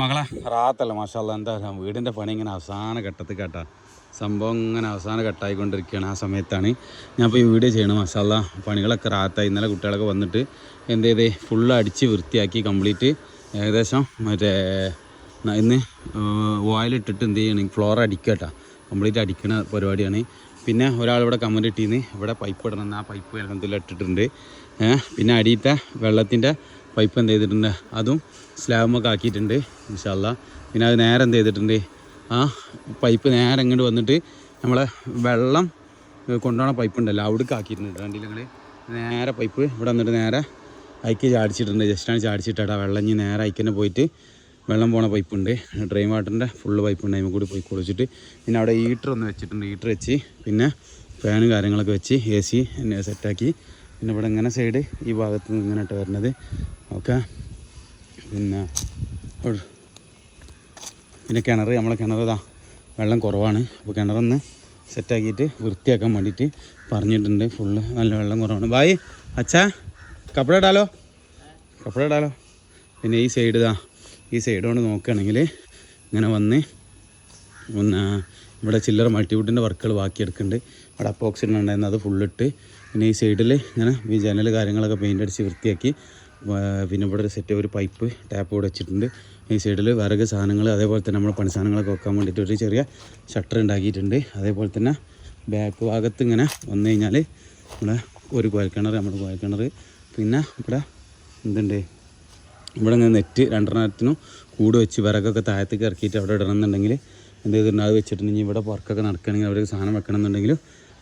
മകളെ. റാത്തല്ല മാഷാല്ല എന്താ വീടിന്റെ പണി ഇങ്ങനെ അവസാന ഘട്ടത്തിൽ കേട്ടാ. സംഭവം ഇങ്ങനെ അവസാന ഘട്ടമായിക്കൊണ്ടിരിക്കുകയാണ് ആ സമയത്താണ്. ഞാൻ ഇപ്പോൾ ഈ വീഡിയോ ചെയ്യണം മാഷാല്ല പണികളൊക്കെ റാത്തായി. ഇന്നലെ കുട്ടികളൊക്കെ വന്നിട്ട് എന്ത് ചെയ്തേ? ഫുള്ള് അടിച്ച് വൃത്തിയാക്കി കംപ്ലീറ്റ് ഏകദേശം മറ്റേ ഇന്ന് ഓയിലിട്ടിട്ട് എന്ത് ചെയ്യണം? ഫ്ലോർ അടിക്കുക കേട്ടോ. കംപ്ലീറ്റ് അടിക്കണ പരിപാടിയാണ്. പിന്നെ ഒരാൾ ഇവിടെ കമന്റ് ഇട്ടിന്ന്. ഇവിടെ പൈപ്പ് ഇടണം ആ പൈപ്പ് വെള്ളത്തിൽ ഇട്ടിട്ടുണ്ട്. പിന്നെ അടിയിട്ട വെള്ളത്തിന്റെ പൈപ്പ് എന്ത് ചെയ്തിട്ടുണ്ട്? അതും സ്ലാബൊക്കെ ആക്കിയിട്ടുണ്ട് ഇൻഷാല്ല പിന്നെ അത് നേരെ എന്ത് ചെയ്തിട്ടുണ്ട്? ആ പൈപ്പ് നേരെ ഇങ്ങോട്ട് വന്നിട്ട് നമ്മളെ വെള്ളം കൊണ്ടുപോകണ പൈപ്പ് ഉണ്ടല്ലോ അവിടേക്ക് ആക്കിയിട്ടുണ്ട്. കണ്ടില്ല നിങ്ങൾ നേരെ പൈപ്പ് ഇവിടെ വന്നിട്ട് നേരെ അയക്ക് ചാടിച്ചിട്ടുണ്ട്. ജസ്റ്റാണ് ചാടിച്ചിട്ടാ വെള്ളം ഇനി നേരെ അയക്കന്നെ പോയിട്ട് വെള്ളം പോണ പൈപ്പ് ഉണ്ട് ഡ്രെയിൻ വാട്ടറിന്റെ ഫുള്ള് പൈപ്പ് ഉണ്ട് അതിൽ കൂടി പോയി കുളിച്ചിട്ട്. പിന്നെ അവിടെ ഹീറ്റർ ഒന്ന് വെച്ചിട്ടുണ്ട് ഹീറ്റർ വെച്ച്. പിന്നെ ഫാനും കാര്യങ്ങളൊക്കെ വെച്ച് എ സി സെറ്റാക്കി പിന്നെ ഇവിടെ ഇങ്ങനെ സൈഡ് ഈ ഭാഗത്ത് നിന്ന് ഇങ്ങനെ ഇട്ട് വരുന്നത് ഓക്കെ. പിന്നെ പിന്നെ കിണർ നമ്മളെ കിണർ ഇതാ വെള്ളം കുറവാണ്. അപ്പോൾ കിണറൊന്ന് സെറ്റാക്കിയിട്ട് വൃത്തിയാക്കാൻ വേണ്ടിയിട്ട് പറഞ്ഞിട്ടുണ്ട്. ഫുള്ള് നല്ല വെള്ളം കുറവാണ്. ബായ് അച്ഛാ കപ്പട ഇടാലോ? കപ്പട ഇടാലോ? പിന്നെ ഈ സൈഡ് ഇതാ ഈ സൈഡ് കൊണ്ട് നോക്കുകയാണെങ്കിൽ ഇങ്ങനെ വന്ന് പിന്നെ ഇവിടെ ചില്ലറ മൾട്ടിവുഡിന്റെ വർക്കുകൾ ബാക്കിയെടുക്കുന്നുണ്ട് അവിടെ അപ്പോക്സിഡന്റ് ഉണ്ടായിരുന്നു അത് ഫുള്ളിട്ട് പിന്നെ ഈ സൈഡിൽ ഇങ്ങനെ ഈ ജനൽ കാര്യങ്ങളൊക്കെ പെയിന്റ് അടിച്ച് വൃത്തിയാക്കി പിന്നെ ഇവിടെ ഒരു സെറ്റ് ഒരു പൈപ്പ് ടാപ്പ് കൂടെ വെച്ചിട്ടുണ്ട്. ഈ സൈഡിൽ വിറക് സാധനങ്ങൾ അതേപോലെ തന്നെ നമ്മൾ പണി സാധനങ്ങളൊക്കെ വെക്കാൻ വേണ്ടിയിട്ട് ഒരു ചെറിയ ഷട്ടർ ഉണ്ടാക്കിയിട്ടുണ്ട്. അതേപോലെ തന്നെ ബാക്ക് ഭാഗത്ത് ഇങ്ങനെ വന്നു കഴിഞ്ഞാൽ ഇവിടെ ഒരു കുഴൽക്കിണർ നമ്മുടെ കുഴൽക്കിണർ പിന്നെ ഇവിടെ എന്തുണ്ട്? ഇവിടെ ഇങ്ങനെ നെറ്റ് രണ്ടെണ്ണത്തിനും കൂട് വെച്ച് വിറകൊക്കെ താഴത്തേക്ക് ഇറക്കിയിട്ട് അവിടെ ഇടണമെന്നുണ്ടെങ്കിൽ എന്ത് ചെയ്തിട്ടുണ്ട്? അത് വെച്ചിട്ടുണ്ടെങ്കിൽ ഇവിടെ വർക്കൊക്കെ നടക്കുകയാണെങ്കിൽ അവിടെ സാധനം വെക്കണം എന്നുണ്ടെങ്കിലും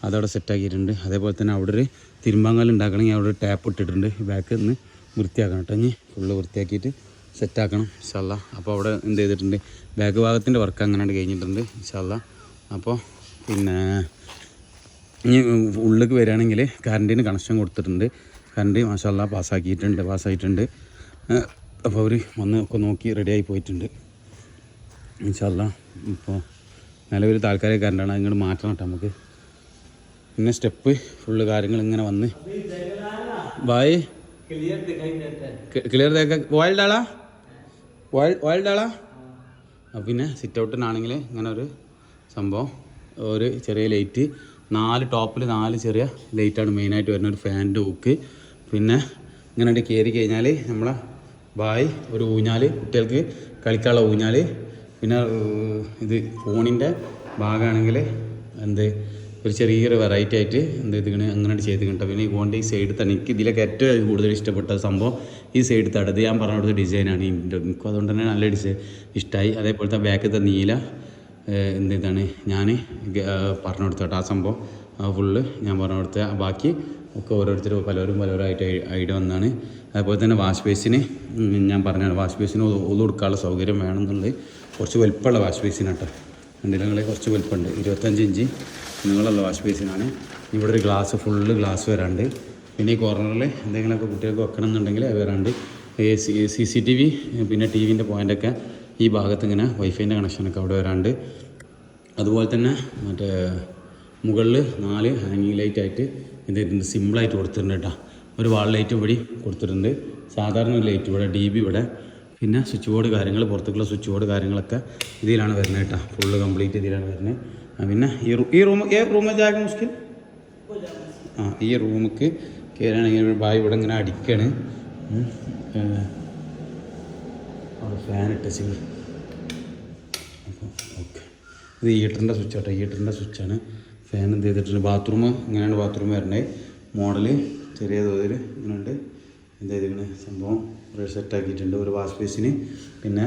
അതവിടെ സെറ്റാക്കിയിട്ടുണ്ട് അതേപോലെ തന്നെ അവിടെ ഒരു തിരുമ്പാങ്കൽ ഉണ്ടാക്കണമെങ്കിൽ അവിടെ ഒരു ടാപ്പ് ഇട്ടിട്ടുണ്ട്. ബാക്കിൽ നിന്ന് വൃത്തിയാക്കണം കേട്ടോ. ഇനി ഫുള്ള് വൃത്തിയാക്കിയിട്ട് സെറ്റാക്കണം ഇൻഷാല്ല അപ്പോൾ അവിടെ എന്ത് ചെയ്തിട്ടുണ്ട്? ബാക്ക് ഭാഗത്തിന്റെ വർക്ക് അങ്ങനെ കഴിഞ്ഞിട്ടുണ്ട് ഇൻഷാല്ല അപ്പോൾ പിന്നെ ഇനി ഉള്ളിലേക്ക് വരികയാണെങ്കിൽ കറണ്ടിന് കണക്ഷൻ കൊടുത്തിട്ടുണ്ട്. കറണ്ട് മാഷാല്ല പാസ്സാക്കിയിട്ടുണ്ട് പാസ്സായിട്ടുണ്ട്. അപ്പോൾ അവർ വന്ന് ഒക്കെ നോക്കി റെഡിയായി പോയിട്ടുണ്ട്. ഇൻഷാല്ല ഇപ്പോൾ നിലവിൽ താൽക്കാലിക കറണ്ടാണ് ഇങ്ങോട്ട് മാറ്റണം കേട്ടോ നമുക്ക്. പിന്നെ സ്റ്റെപ്പ് ഫുള്ള് കാര്യങ്ങൾ ഇങ്ങനെ വന്ന്. ബായ് ക്ലിയർ തേക്ക ഓയിൽ ഡാളാ ഓയിൽ ഓയിൽ ഡാളാ അപ്പം പിന്നെ സിറ്റ് ഔട്ടിനാണെങ്കിൽ ഇങ്ങനെ ഒരു സംഭവം. ഒരു ചെറിയ ലൈറ്റ് നാല് ടോപ്പിൽ നാല് ചെറിയ ലൈറ്റാണ് മെയിനായിട്ട് വരുന്ന ഒരു ഫാനിന്റെ ഹുക്ക് പിന്നെ ഇങ്ങനെ കയറി കഴിഞ്ഞാൽ നമ്മളെ ബായ് ഒരു ഊഞ്ഞാൽ കുട്ടികൾക്ക് കളിക്കാനുള്ള ഊഞ്ഞാൽ പിന്നെ ഇത് ഫോണിന്റെ ഭാഗമാണെങ്കിൽ എന്ത്? ഒരു ചെറിയൊരു വെറൈറ്റി ആയിട്ട് എന്ത് ചെയ്തിങ്ങനെ അങ്ങനെ ചെയ്ത് കിട്ടും പിന്നെ ഫോണിന്റെ ഈ സൈഡ് തന്നെ എനിക്ക് ഇതിലൊക്കെ ഏറ്റവും കൂടുതൽ ഇഷ്ടപ്പെട്ട സംഭവം ഈ സൈഡ് തടത് ഞാൻ പറഞ്ഞ കൊടുത്ത ഡിസൈനാണ് എനിക്കും അതുകൊണ്ട് തന്നെ നല്ല ഡിസൈൻ ഇഷ്ടമായി അതേപോലത്തെ ബാക്കത്തെ നീല എന്ത് ഞാൻ പറഞ്ഞു കൊടുത്തോട്ടെ. ആ സംഭവം ഫുള്ള് ഞാൻ പറഞ്ഞു കൊടുത്ത ബാക്കി ഒക്കെ ഓരോരുത്തർ പലരും പലവരായിട്ട് ഐഡിയ വന്നാണ്. അതുപോലെ തന്നെ വാഷ് ബേസിന് ഞാൻ പറഞ്ഞാണ് വാഷ് ബേസിന് ഒതുകൊടുക്കാനുള്ള സൗകര്യം വേണമെന്നുള്ളത് കുറച്ച് വലുപ്പമുള്ള വാഷ് ബേസിനാട്ടോ കണ്ടില്ല കുറച്ച് വലുപ്പമുണ്ട്. ഇരുപത്തഞ്ച് ഇഞ്ച് നിങ്ങളുള്ള വാഷ് ബേസിനാണ് ഇവിടെ ഒരു ഗ്ലാസ് ഫുള്ള് ഗ്ലാസ് വരാണ്ട്. പിന്നെ ഈ കോർണറിൽ എന്തെങ്കിലുമൊക്കെ കുട്ടികൾക്ക് വെക്കണം എന്നുണ്ടെങ്കിൽ അത് വരാണ്ട്. സി സി ടി വി പിന്നെ ടി വിന്റെ പോയിന്റൊക്കെ ഈ ഭാഗത്ത് ഇങ്ങനെ വൈഫൈന്റെ കണക്ഷനൊക്കെ അവിടെ വരാണ്ട്. അതുപോലെ തന്നെ മറ്റേ മുകളിൽ നാല് ഹാങ്ങിങ് ലൈറ്റായിട്ട് എന്ത് ചെയ്തിട്ടുണ്ട്? സിമ്പിളായിട്ട് കൊടുത്തിട്ടുണ്ട് കേട്ടോ ഒരു വാൾ ലൈറ്റ് ഇവിടെ കൊടുത്തിട്ടുണ്ട്. സാധാരണ ലൈറ്റ് ഇവിടെ ഡി ബി ഇവിടെ. പിന്നെ സ്വിച്ച് ബോർഡ് കാര്യങ്ങൾ പുറത്തേക്കുള്ള സ്വിച്ച് ബോർഡ് കാര്യങ്ങളൊക്കെ ഇതിലാണ് വരുന്നത് കേട്ടോ. ഫുള്ള് കംപ്ലീറ്റ് ഇതിലാണ് വരുന്നത്. പിന്നെ ഈ റൂ ഈ റൂം ഏ റൂം ജാഗ മുസ്കിൽ? ആ ഈ റൂമിക്ക് കയറുകയാണെങ്കിൽ ബായ് ഇവിടെ ഇങ്ങനെ അടിക്കാണ്. അവിടെ ഫാൻ ഇട്ടച്ച് അപ്പോൾ ഓക്കെ. ഇത് ഹീറ്ററിന്റെ സ്വിച്ച് ആട്ടോ. ഹീറ്ററിന്റെ സ്വിച്ചാണ് ഫാൻ എന്ത് ചെയ്തിട്ടുണ്ട്? ബാത്റൂം ഇങ്ങനെയാണ് ബാത്റൂം വരുന്നത് മോഡൽ ചെറിയ തോതിൽ ഇങ്ങനെയുണ്ട് എന്ത് ഇതിങ്ങനെ സംഭവം സെറ്റാക്കിയിട്ടുണ്ട് ഒരു വാഷ് ബേസിന്. പിന്നെ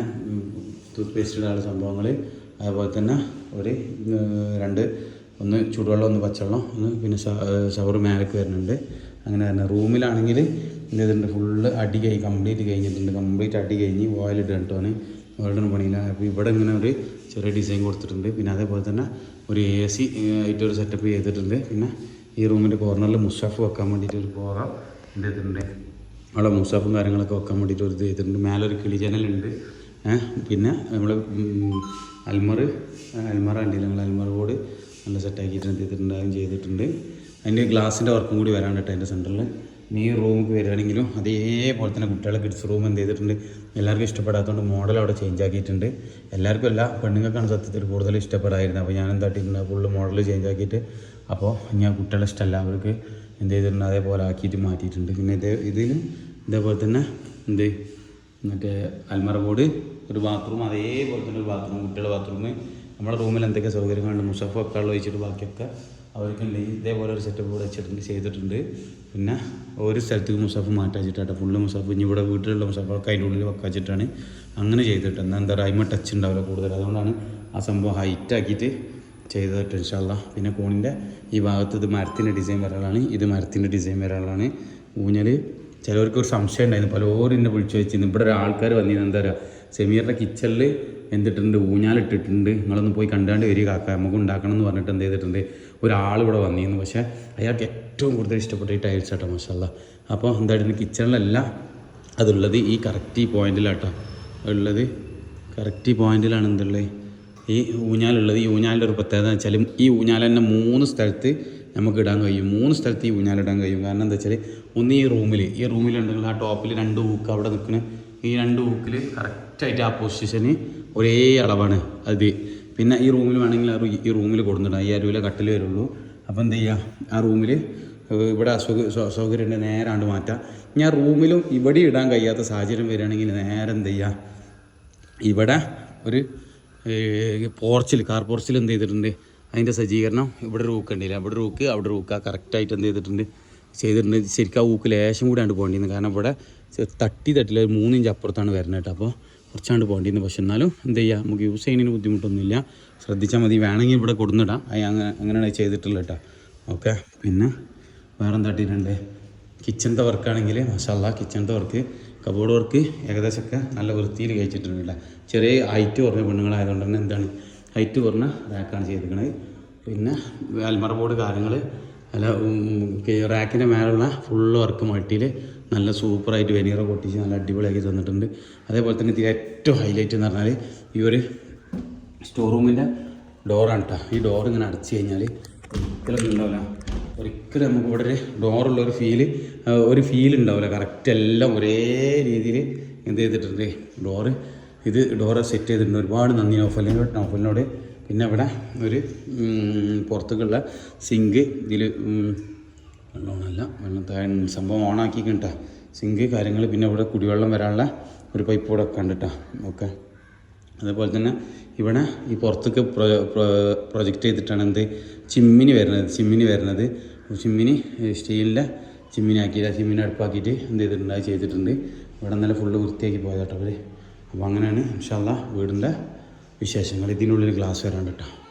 ടൂത്ത് പേസ്റ്റിലുള്ള സംഭവങ്ങൾ അതുപോലെ തന്നെ ഒരു രണ്ട് ഒന്ന് ചൂടുവെള്ളം ഒന്ന് പച്ചവെള്ളം ഒന്ന് പിന്നെ ഷവർ മേലേക്ക് വരുന്നുണ്ട്. അങ്ങനെ തന്നെ റൂമിലാണെങ്കിൽ എന്ത് ചെയ്തിട്ടുണ്ട് ഫുള്ള് അടി കഴിഞ്ഞ് കംപ്ലീറ്റ് കഴിഞ്ഞിട്ടുണ്ട്. കംപ്ലീറ്റ് അടി കഴിഞ്ഞ് ഓയിൽ ഇട്ടിട്ടാണ് ഓയിലിന് പണിയില്ല. അപ്പോൾ ഇവിടെ ഇങ്ങനെ ഒരു ചെറിയ ഡിസൈൻ കൊടുത്തിട്ടുണ്ട്. പിന്നെ അതേപോലെ തന്നെ ഒരു എ സി ആയിട്ടൊരു സെറ്റപ്പ് ചെയ്തിട്ടുണ്ട്. പിന്നെ ഈ റൂമിന്റെ കോർണറിൽ മുഷാഫ് വെക്കാൻ വേണ്ടിയിട്ട് ഒരു കോറ എന്ത് ചെയ്തിട്ടുണ്ട് അവിടെ മൂസാഫും കാര്യങ്ങളൊക്കെ വെക്കാൻ വേണ്ടിയിട്ട് ഒരു ഇത് ചെയ്തിട്ടുണ്ട്. മേലെ ഒരു കിളി ജനലുണ്ട് പിന്നെ നമ്മൾ അൽമർ അൽമറ ഉണ്ട് ഞങ്ങൾ അൽമറ ബോർഡ് നല്ല സെറ്റാക്കിയിട്ട് എന്ത് ചെയ്തിട്ടുണ്ട്? അതും ചെയ്തിട്ടുണ്ട്. അതിന്റെ ഗ്ലാസിന്റെ വർക്കും കൂടി വരാൻ കേട്ടോ അതിന്റെ സെന്ററിൽ നീ റൂമിൽ വരികയാണെങ്കിലും അതേപോലെ തന്നെ കുട്ടികളെ കിഡ്സ് റൂം എന്ത് ചെയ്തിട്ടുണ്ട്? എല്ലാവർക്കും ഇഷ്ടപ്പെടാത്തതുകൊണ്ട് മോഡൽ അവിടെ ചേഞ്ച് ആക്കിയിട്ടുണ്ട്. എല്ലാവർക്കും എല്ലാ പെണ്ണുങ്ങൾക്കാണ് സത്യത്തിൽ കൂടുതൽ ഇഷ്ടപ്പെടായിരുന്നത് അപ്പോൾ ഞാൻ എന്താട്ടിട്ടുണ്ട് ഫുള്ള് മോഡൽ ചേഞ്ച് ആക്കിയിട്ട് അപ്പോൾ ഞാൻ കുട്ടികളെ ഇഷ്ടമല്ല. അവർക്ക് എന്ത് ചെയ്തിട്ടുണ്ട്? അതേപോലെ ആക്കിയിട്ട് മാറ്റിയിട്ടുണ്ട്. പിന്നെ ഇതേ ഇതിലും ഇതേപോലെ തന്നെ എന്ത്? മറ്റേ അൽമറ ബോർഡ് ഒരു ബാത്റൂം അതേപോലെ തന്നെ ഒരു ബാത്റൂം കുട്ടികളുടെ ബാത്റൂം നമ്മുടെ റൂമിൽ എന്തൊക്കെ സൗകര്യങ്ങളുണ്ട്? മുസഫ് ഒക്കെ ഉള്ള വെച്ചിട്ട് ബാക്കിയൊക്കെ അവർക്കുണ്ട്. ഇതേപോലെ ഒരു സെറ്റപ്പ് കൂടെ വെച്ചിട്ടുണ്ട് ചെയ്തിട്ടുണ്ട്. പിന്നെ ഒരു സ്ഥലത്തേക്ക് മുസഫ് മാറ്റി വെച്ചിട്ടാണ് ഫുള്ള് മുസഫ് ഇനി ഇവിടെ വീട്ടിലുള്ള മുസഫൊക്കെ അതിന്റെ ഉള്ളിൽ വെക്കാച്ചിട്ടാണ് അങ്ങനെ ചെയ്തിട്ട്. എന്നാൽ എന്താ പറയുക അതിമ ടച്ച് ഉണ്ടാവില്ല കൂടുതൽ. അതുകൊണ്ടാണ് ആ സംഭവം ഹൈറ്റ് ആക്കിയിട്ട് ചെയ്തിട്ട് ഇൻഷാല്ല പിന്നെ കോണിന്റെ ഈ ഭാഗത്ത് ഇത് മരത്തിന്റെ ഡിസൈൻ വരാനാണ് ഇത് മരത്തിന്റെ ഡിസൈൻ വരാനാണ് ഊഞ്ഞൽ ചിലവർക്ക് ഒരു സംശയം ഉണ്ടായിരുന്നു. പലരും എന്നെ വിളിച്ചു വെച്ചിരുന്നു. ഇവിടെ ഒരാൾക്കാർ വന്നിരുന്നു. എന്താ പറയുക സെമീറിന്റെ കിച്ചണിൽ എന്തിട്ടുണ്ട് ഊഞ്ഞാലിട്ടിട്ടുണ്ട് നിങ്ങളൊന്ന് പോയി കണ്ടാണ്ട് വരിക കാക്ക. നമുക്ക് ഉണ്ടാക്കണം എന്ന് പറഞ്ഞിട്ട് എന്ത് ചെയ്തിട്ടുണ്ട്? ഒരാൾ ഇവിടെ വന്നിരുന്നു. പക്ഷേ അയാൾക്ക് ഏറ്റവും കൂടുതൽ ഇഷ്ടപ്പെട്ട ഈ ടൈൽസ് ആട്ടോ മഷാല്ല അപ്പോൾ എന്തായിരുന്നു കിച്ചണിലല്ല അതുള്ളത്. ഈ കറക്റ്റ് ഈ പോയിന്റിലാട്ടോ ഉള്ളത്. കറക്റ്റ് ഈ പോയിന്റിലാണ് എന്തുള്ളത്? ഈ ഊഞ്ഞാലുള്ളത്. ഈ ഊഞ്ഞാലിന്റെ ഒരു പ്രത്യേകത എന്ന് വെച്ചാൽ ഈ ഊഞ്ഞാൽ തന്നെ മൂന്ന് സ്ഥലത്ത് നമുക്ക് ഇടാൻ കഴിയും. മൂന്ന് സ്ഥലത്ത് ഈ ഊഞ്ഞാലിടാൻ കഴിയും. കാരണം എന്താ വെച്ചാൽ ഒന്ന് ഈ റൂമിൽ ഈ റൂമിലുണ്ടെങ്കിൽ ആ ടോപ്പിൽ രണ്ട് ഹൂക്ക് അവിടെ നിൽക്കുന്ന ഈ രണ്ട് ഹൂക്കിൽ കറക്റ്റായിട്ട് ആ പൊസിഷന് ഒരേ അളവാണ് അത്. പിന്നെ ഈ റൂമിൽ വേണമെങ്കിൽ ആ ഈ റൂമിൽ കൊടുത്തിടാം. ഈ അരുവിലെ കട്ടിൽ വരുള്ളൂ. അപ്പോൾ എന്ത് ചെയ്യുക ആ റൂമിൽ ഇവിടെ അസുഖ നേരെ നേരാണ്ട് മാറ്റാം. ഞാൻ റൂമിലും ഇവിടെ ഇടാൻ കഴിയാത്ത സാഹചര്യം വരികയാണെങ്കിൽ നേരെ എന്ത് ചെയ്യുക ഇവിടെ ഒരു പോർച്ചിൽ കാർ പോർച്ചിൽ എന്ത് ചെയ്തിട്ടുണ്ട്? അതിന്റെ സജ്ജീകരണം ഇവിടെ റൂക്ക് ഉണ്ടില്ല ഇവിടെ റൂക്ക് അവിടെ റൂക്ക് കറക്റ്റായിട്ട് എന്ത് ചെയ്തിട്ടുണ്ട്? ചെയ്തിട്ടുണ്ട്. ശരിക്കും ആ ഊക്ക് ലേശം കൂടി ആണ്ട് കാരണം ഇവിടെ തട്ടി തട്ടില്ല. ഒരു മൂന്നിഞ്ച് അപ്പുറത്താണ് വരുന്നത് കേട്ടോ. അപ്പോൾ കുറച്ചാണ്ട് പോകേണ്ടിയിരുന്നു പക്ഷെ എന്നാലും എന്ത് ചെയ്യുക നമുക്ക് യൂസ് ചെയ്യുന്നതിന് ബുദ്ധിമുട്ടൊന്നുമില്ല. ശ്രദ്ധിച്ചാൽ മതി. വേണമെങ്കിൽ ഇവിടെ കൊടുന്നിടാം. അങ്ങനെ അങ്ങനെയാണ് ചെയ്തിട്ടുള്ളത് കേട്ടോ. ഓക്കെ. പിന്നെ വേറെ എന്താ ഇട്ടിട്ടുണ്ട്? കിച്ചണത്തെ വർക്കാണെങ്കിൽ മസാല കിച്ചണത്തെ വർക്ക് കബോർഡ് വർക്ക് ഏകദേശമൊക്കെ നല്ല വൃത്തിയിൽ കഴിച്ചിട്ടുണ്ട് ചെറിയ ഹൈറ്റ് കുറഞ്ഞ പെണ്ണുങ്ങളായതുകൊണ്ട് തന്നെ എന്താണ് ഹൈറ്റ് കുറഞ്ഞ റാക്കാണ് ചെയ്തിരിക്കുന്നത് പിന്നെ അൽമറ ബോർഡ് കാര്യങ്ങൾ അല്ല റാക്കിന്റെ മേലുള്ള ഫുള്ള് വർക്ക് മട്ടിയിൽ നല്ല സൂപ്പറായിട്ട് വെനീറ പൊട്ടിച്ച് നല്ല അടിപൊളിയാക്കി തന്നിട്ടുണ്ട്. അതേപോലെ തന്നെ ഇതിൽ ഏറ്റവും ഹൈലൈറ്റ് എന്ന് പറഞ്ഞാൽ ഈ ഒരു സ്റ്റോർ റൂമിന്റെ ഡോറാണ് കേട്ടോ ഈ ഡോർ ഇങ്ങനെ അടച്ചു കഴിഞ്ഞാൽ ഒരിക്കലും ഉണ്ടാവില്ല. ഒരിക്കലും നമുക്ക് ഇവിടെ ഒരു ഡോറുള്ള ഒരു ഫീൽ ഒരു ഫീൽ ഉണ്ടാവില്ല. കറക്റ്റ് എല്ലാം ഒരേ രീതിയിൽ എന്ത് ചെയ്തിട്ടുണ്ട്. ഡോറ് ഇത് ഡോറ് സെറ്റ് ചെയ്തിട്ടുണ്ട്. ഒരുപാട് നന്ദി നോഫലിനോട് നോഫലിനോട് പിന്നെ ഇവിടെ ഒരു പുറത്തേക്കുള്ള സിങ്ക് ഇതിൽ വെള്ളമല്ല വെള്ളം സംഭവം ഓണാക്കി കിട്ടാ സിങ്ക് കാര്യങ്ങൾ പിന്നെ ഇവിടെ കുടിവെള്ളം വരാനുള്ള ഒരു പൈപ്പ് കൂടെ കണ്ടിട്ടാ. ഓക്കെ. അതേപോലെ തന്നെ ഇവിടെ ഈ പുറത്തേക്ക് പ്രൊജക്റ്റ് ചെയ്തിട്ടാണ് എന്ത്? ചിമ്മിനി വരുന്നത് ചിമ്മിനി വരുന്നത്. ചിമ്മിനി സ്റ്റീലിന്റെ ചിമ്മിനി ആക്കിയിട്ട് ചിമ്മിനി അടുപ്പാക്കിയിട്ട് എന്ത് ചെയ്തിട്ടുണ്ട്? ചെയ്തിട്ടുണ്ട്. ഇവിടെ നല്ല ഫുള്ള് വൃത്തിയാക്കി പോയതാട്ടോ അവർ അപ്പോൾ അങ്ങനെയാണ് ഇൻഷാല്ല വീടിന്റെ വിശേഷങ്ങൾ. ഇതിനുള്ളിൽ ഗ്ലാസ് വരാണ്ട് കേട്ടോ.